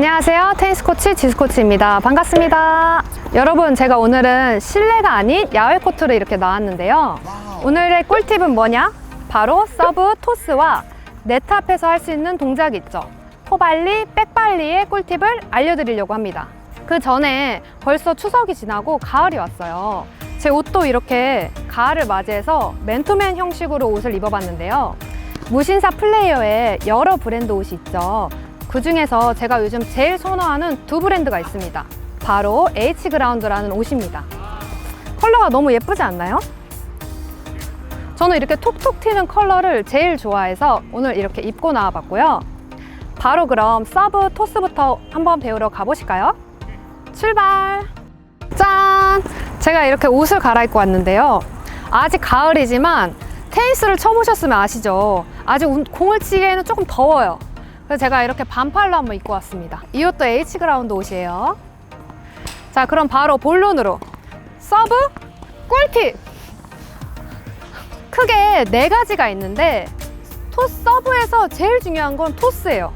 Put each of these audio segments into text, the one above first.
안녕하세요. 테니스 코치 지수 코치입니다. 반갑습니다. 여러분, 제가 오늘은 실내가 아닌 야외 코트로 이렇게 나왔는데요. 오늘의 꿀팁은 뭐냐? 바로 서브, 토스와 네트 앞에서 할 수 있는 동작 있죠. 포발리, 백발리의 꿀팁을 알려드리려고 합니다. 그 전에 벌써 추석이 지나고 가을이 왔어요. 제 옷도 이렇게 가을을 맞이해서 맨투맨 형식으로 옷을 입어봤는데요. 무신사 플레이어에 여러 브랜드 옷이 있죠. 그 중에서 제가 요즘 제일 선호하는 두 브랜드가 있습니다. 바로 H그라운드라는 옷입니다. 컬러가 너무 예쁘지 않나요? 저는 이렇게 톡톡 튀는 컬러를 제일 좋아해서 오늘 이렇게 입고 나와봤고요. 바로 그럼 서브 토스부터 한번 배우러 가보실까요? 출발! 짠! 제가 이렇게 옷을 갈아입고 왔는데요. 아직 가을이지만 테니스를 쳐보셨으면 아시죠? 아직 운- 공을 치기에는 조금 더워요. 그래서 제가 이렇게 반팔로 한번 입고 왔습니다. 이 옷도 H그라운드 옷이에요. 자, 그럼 바로 본론으로. 서브, 꿀팁! 크게 네 가지가 있는데, 토스 서브에서 제일 중요한 건 토스예요.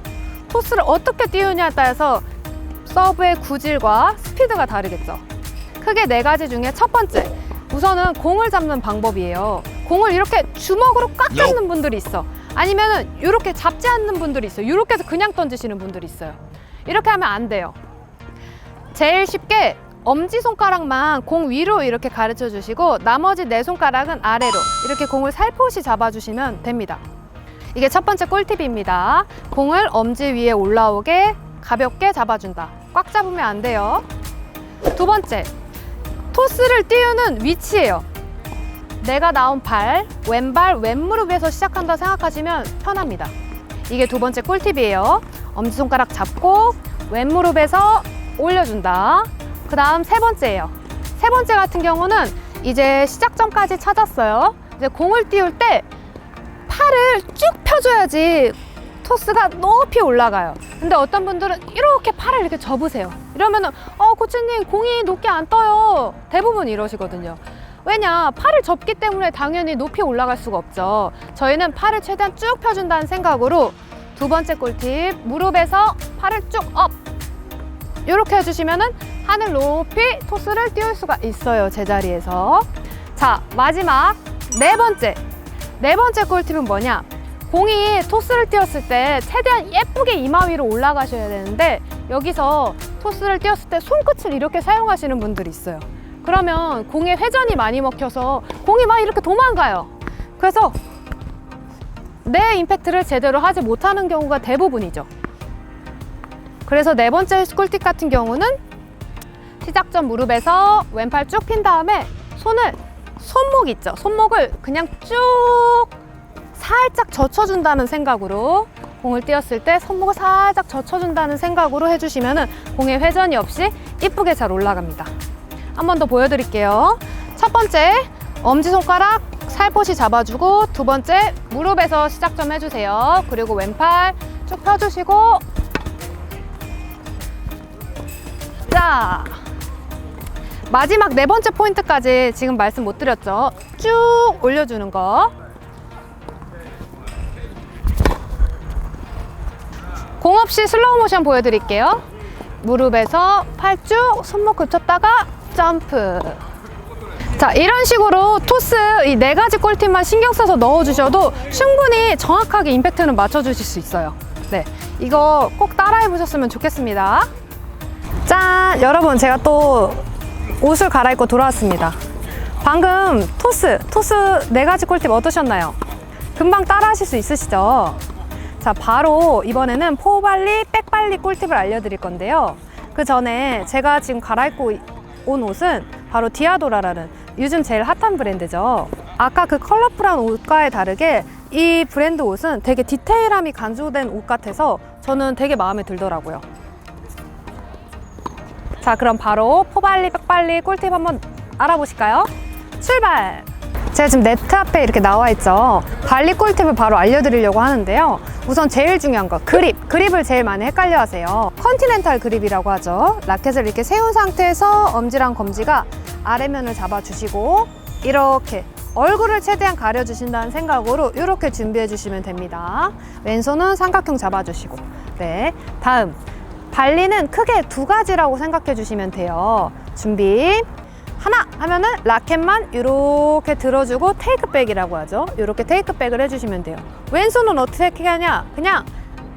토스를 어떻게 띄우냐에 따라서 서브의 구질과 스피드가 다르겠죠. 크게 네 가지 중에 첫 번째, 우선은 공을 잡는 방법이에요. 공을 이렇게 주먹으로 꽉 잡는 분들이 있어. 아니면은 이렇게 잡지 않는 분들이 있어요. 이렇게 해서 그냥 던지시는 분들이 있어요. 이렇게 하면 안 돼요. 제일 쉽게 엄지 손가락만 공 위로 이렇게 가르쳐 주시고 나머지 네 손가락은 아래로 이렇게 공을 살포시 잡아 주시면 됩니다. 이게 첫 번째 꿀팁입니다. 공을 엄지 위에 올라오게 가볍게 잡아준다. 꽉 잡으면 안 돼요. 두 번째, 토스를 띄우는 위치예요. 내가 나온 발, 왼발, 왼무릎에서 시작한다 생각하시면 편합니다. 이게 두 번째 꿀팁이에요. 엄지손가락 잡고 왼무릎에서 올려준다. 그 다음 세 번째예요. 세 번째 같은 경우는 이제 시작점까지 찾았어요. 이제 공을 띄울 때 팔을 쭉 펴줘야지 토스가 높이 올라가요. 근데 어떤 분들은 이렇게 팔을 이렇게 접으세요. 이러면은 어 코치님 공이 높게 안 떠요. 대부분 이러시거든요. 왜냐 팔을 접기 때문에 당연히 높이 올라갈 수가 없죠. 저희는 팔을 최대한 쭉 펴준다는 생각으로 두 번째 꿀팁 무릎에서 팔을 쭉 업. 이렇게 해주시면 은 하늘 높이 토스를 띄울 수가 있어요 제자리에서. 자 마지막 네 번째 네 번째 꿀팁은 뭐냐? 공이 토스를 띄웠을 때 최대한 예쁘게 이마 위로 올라가셔야 되는데 여기서 토스를 띄웠을 때 손끝을 이렇게 사용하시는 분들이 있어요. 그러면 공에 회전이 많이 먹혀서 공이 막 이렇게 도망가요. 그래서 내 임팩트를 제대로 하지 못하는 경우가 대부분이죠. 그래서 네 번째 꿀팁 같은 경우는 시작점 무릎에서 왼팔 쭉 핀 다음에 손을 손목 있죠. 손목을 그냥 쭉 살짝 젖혀준다는 생각으로 공을 띄었을 때 손목을 살짝 젖혀준다는 생각으로 해주시면 공의 회전이 없이 이쁘게 잘 올라갑니다. 한 번 더 보여드릴게요. 첫 번째 엄지손가락 살포시 잡아주고 두 번째 무릎에서 시작점 해주세요. 그리고 왼팔 쭉 펴주시고 자 마지막 네 번째 포인트까지 지금 말씀 못 드렸죠. 쭉 올려주는 거. 공 없이 슬로우 모션 보여드릴게요. 무릎에서 팔 쭉 손목 급쳤다가 점프. 자, 이런 식으로 토스 이 네 가지 꿀팁만 신경 써서 넣어주셔도 충분히 정확하게 임팩트는 맞춰주실 수 있어요. 네. 이거 꼭 따라해 보셨으면 좋겠습니다. 짠! 여러분, 제가 또 옷을 갈아입고 돌아왔습니다. 방금 토스, 토스 네 가지 꿀팁 어떠셨나요? 금방 따라 하실 수 있으시죠? 자, 바로 이번에는 포발리, 백발리 꿀팁을 알려드릴 건데요. 그 전에 제가 지금 갈아입고 온 옷은 바로 디아도라라는 요즘 제일 핫한 브랜드죠. 아까 그 컬러풀한 옷과의 다르게 이 브랜드 옷은 되게 디테일함이 간조된 옷 같아서 저는 되게 마음에 들더라고요. 자, 그럼 바로 포발리, 백발리 꿀팁 한번 알아보실까요? 출발! 제가 지금 네트 앞에 이렇게 나와 있죠. 발리 꿀팁을 바로 알려드리려고 하는데요. 우선 제일 중요한 거, 그립. 그립을 제일 많이 헷갈려 하세요. 컨티넨탈 그립이라고 하죠. 라켓을 이렇게 세운 상태에서 엄지랑 검지가 아래면을 잡아주시고, 이렇게 얼굴을 최대한 가려주신다는 생각으로 이렇게 준비해 주시면 됩니다. 왼손은 삼각형 잡아주시고. 네. 다음. 발리는 크게 두 가지라고 생각해 주시면 돼요. 준비. 하나 하면은 라켓만 이렇게 들어주고 테이크백이라고 하죠. 이렇게 테이크백을 해주시면 돼요. 왼손은 어떻게 하냐? 그냥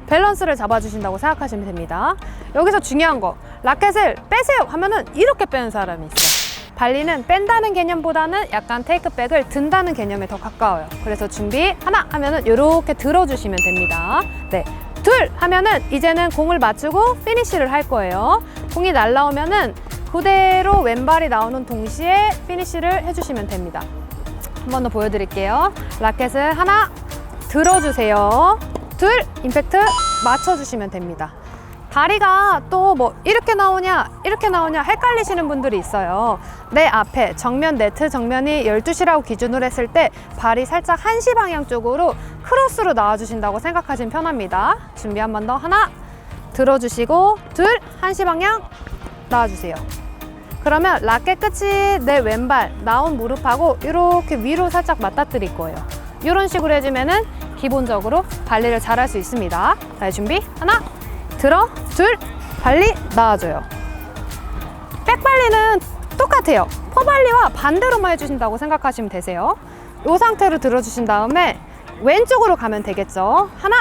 밸런스를 잡아주신다고 생각하시면 됩니다. 여기서 중요한 거 라켓을 빼세요 하면은 이렇게 빼는 사람이 있어요. 발리는 뺀다는 개념보다는 약간 테이크백을 든다는 개념에 더 가까워요. 그래서 준비 하나 하면은 이렇게 들어주시면 됩니다. 네. 둘 하면은 이제는 공을 맞추고 피니쉬를 할 거예요. 공이 날라오면은 그대로 왼발이 나오는 동시에 피니쉬를 해주시면 됩니다. 한 번 더 보여드릴게요. 라켓을 하나 들어주세요. 둘 임팩트 맞춰주시면 됩니다. 다리가 또 뭐 이렇게 나오냐 이렇게 나오냐 헷갈리시는 분들이 있어요 내 앞에 정면 네트 정면이 12시라고 기준으로 했을 때 발이 살짝 한시 방향 쪽으로 크로스로 나와주신다고 생각하시면 편합니다 준비 한 번 더 하나 들어주시고 둘 한시 방향 나와주세요. 그러면 라켓 끝이 내 왼발 나온 무릎하고 이렇게 위로 살짝 맞닥뜨릴 거예요. 이런 식으로 해주면은 기본적으로 발리를 잘 할 수 있습니다. 자 준비 하나 들어 둘 발리 나와줘요. 백발리는 똑같아요. 포발리와 반대로만 해주신다고 생각하시면 되세요. 이 상태로 들어주신 다음에 왼쪽으로 가면 되겠죠. 하나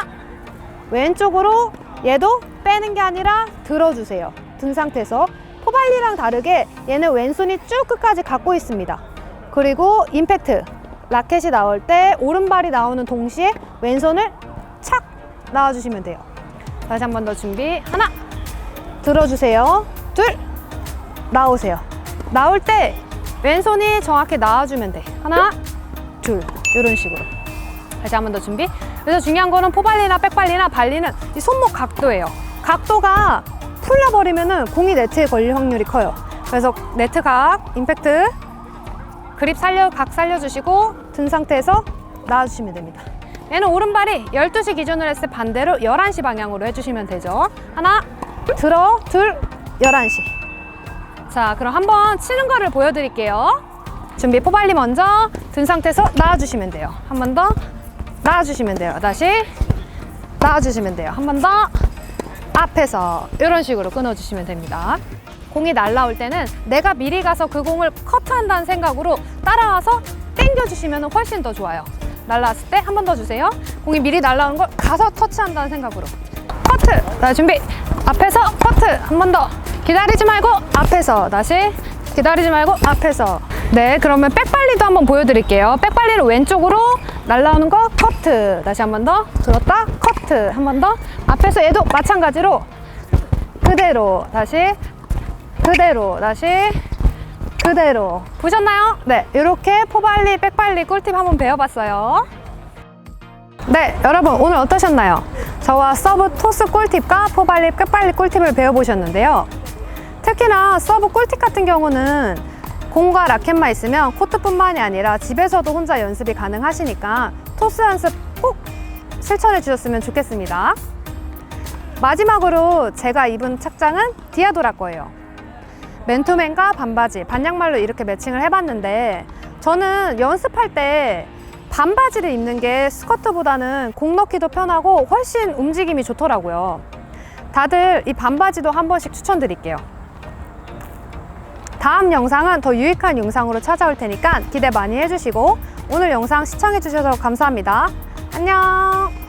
왼쪽으로 얘도 빼는 게 아니라 들어주세요 든 상태에서 포발리랑 다르게 얘는 왼손이 쭉 끝까지 갖고 있습니다. 그리고 임팩트 라켓이 나올 때 오른발이 나오는 동시에 왼손을 착 나와주시면 돼요. 다시 한 번 더 준비. 하나 들어주세요. 둘 나오세요. 나올 때 왼손이 정확히 나와주면 돼. 하나 둘 이런 식으로. 다시 한 번 더 준비. 그래서 중요한 거는 포발리나 백발리나 발리는 이 손목 각도예요. 각도가 풀려버리면은 공이 네트에 걸릴 확률이 커요 그래서 네트 각 임팩트 그립 살려 각 살려주시고 든 상태에서 나와주시면 됩니다 얘는 오른발이 12시 기준으로 했을 때 반대로 11시 방향으로 해주시면 되죠. 하나, 들어, 둘, 11시. 자, 그럼 한번 치는 거를 보여드릴게요. 준비, 포발리 먼저 든 상태에서 나와주시면 돼요. 한 번 더 나와주시면 돼요. 다시 나와주시면 돼요. 한 번 더 앞에서 이런 식으로 끊어주시면 됩니다. 공이 날라올 때는 내가 미리 가서 그 공을 커트한다는 생각으로 따라와서 당겨주시면 훨씬 더 좋아요. 날라왔을 때 한 번 더 주세요. 공이 미리 날라오는 걸 가서 터치한다는 생각으로. 커트! 자, 준비! 앞에서 커트! 한 번 더. 기다리지 말고 앞에서. 다시. 기다리지 말고 앞에서. 네, 그러면 백발리도 한번 보여드릴게요. 백발리를 왼쪽으로 날라오는 거 커트. 다시 한 번 더. 들었다. 커트. 한 번 더. 앞에서 얘도 마찬가지로 그대로. 다시. 그대로. 다시. 그대로 보셨나요? 네, 이렇게 포발리, 백발리 꿀팁 한번 배워봤어요. 네, 여러분 오늘 어떠셨나요? 저와 서브 토스 꿀팁과 포발리, 백발리 꿀팁을 배워보셨는데요. 특히나 서브 꿀팁 같은 경우는 공과 라켓만 있으면 코트뿐만이 아니라 집에서도 혼자 연습이 가능하시니까 토스 연습 꼭 실천해 주셨으면 좋겠습니다. 마지막으로 제가 입은 착장은 디아도라 거예요. 맨투맨과 반바지, 반양말로 이렇게 매칭을 해봤는데 저는 연습할 때 반바지를 입는 게 스커트보다는 공 넣기도 편하고 훨씬 움직임이 좋더라고요. 다들 이 반바지도 한 번씩 추천드릴게요. 다음 영상은 더 유익한 영상으로 찾아올 테니까 기대 많이 해주시고 오늘 영상 시청해주셔서 감사합니다. 안녕.